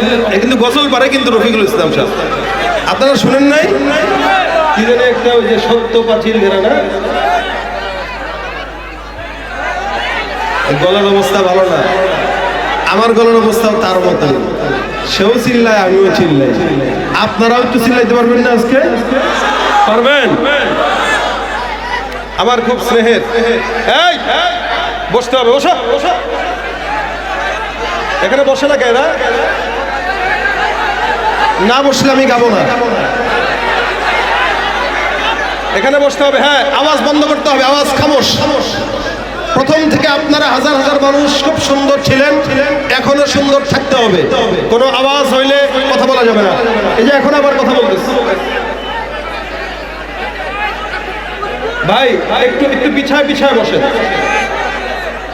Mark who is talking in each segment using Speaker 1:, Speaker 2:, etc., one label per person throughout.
Speaker 1: দিতে কিন্তু গজল পারে কিন্তু রফিকুল ইসলাম সাহেব। আপনারা শুনেন নাই? কি একটা ওই যে সত্য পাঁচিল ঘেরা না? গলার অবস্থা ভালো না। আমার গলার অবস্থাও তার মতো সেও চিল্লায়, আমিও চিল্লাই। আপনারাও একটু চিল্লাইতে পারবেন না আজকে? পারবেন? আমার খুব স্নেহের। এই! বসতে হবে বসো। বসো এখানে বসে না কেনা না বসলে আমি গাবো না। এখানে বসতে হবে হ্যাঁ। আওয়াজ বন্ধ করতে হবে আওয়াজ খামোশ। প্রথম থেকে আপনারা হাজার হাজার মানুষ খুব সুন্দর ছিলেন এখনও সুন্দর থাকতে হবে। কোনো আওয়াজ হইলে কথা বলা যাবে না। এই যে এখন আবার কথা বলতেছে। ভাই একটু একটু পিছায় পিছায় বসেন।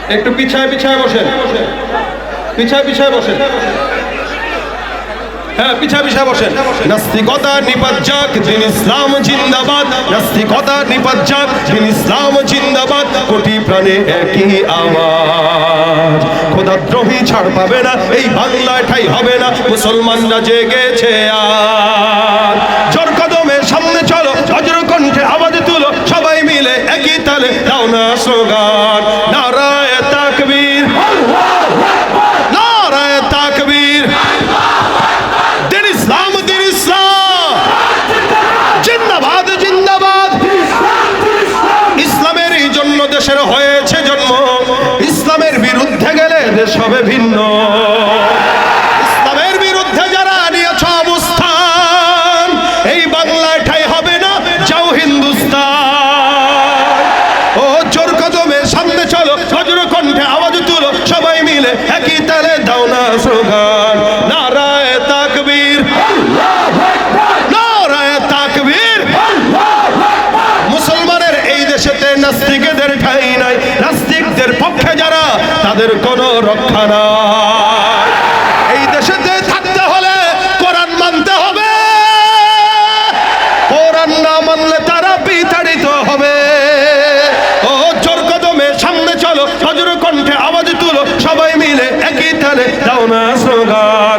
Speaker 1: একটু পিছায় পিছায় বসেন। পিছায় পিছায় বসেন। হ্যাঁ প্রাণে একই খোদাদ্রোহী ছাড় পাবে না, এই বাংলায় ঠাই হবে না। মুসলমানরা জেগেছে আর। জোর কদমে সামনে চলো কণ্ঠে আওয়াজ তুলো। সবাই মিলে একই তালে, দাও না স্লোগান নারায় তাকবীর নারায় তাকবীর দিন ইসলাম দিন ইসলাম জিন্দাবাদ জিন্দাবাদ ইসলামের এই জন্য দেশের হয়েছে জন্ম। ইসলামের বিরুদ্ধে গেলে দেশ হবে ভিন্ন। ইসলামের বিরুদ্ধে যারা নিয়েছ অবস্থান, এই বাংলায় ঠাই হবে না, যাও হিন্দুস্তান। ও চোর কদমে সামনে চলো কণ্ঠে আওয়াজ তুলো, সবাই মিলে একই তালে দাও না স্লোগান। রক্ষাই নাই। নাস্তিকদের পক্ষে যারা, তাদের কোন রক্ষা নাই। এই দেশেতে থাকতে হলে কোরআন মানতে হবে। কোরআন না মানলে তারা বিতাড়িত হবে। ও জোর কদমে সামনে চলো সজর কণ্ঠে আওয়াজ তুলো, সবাই মিলে একই তালে দাও না স্লোগান।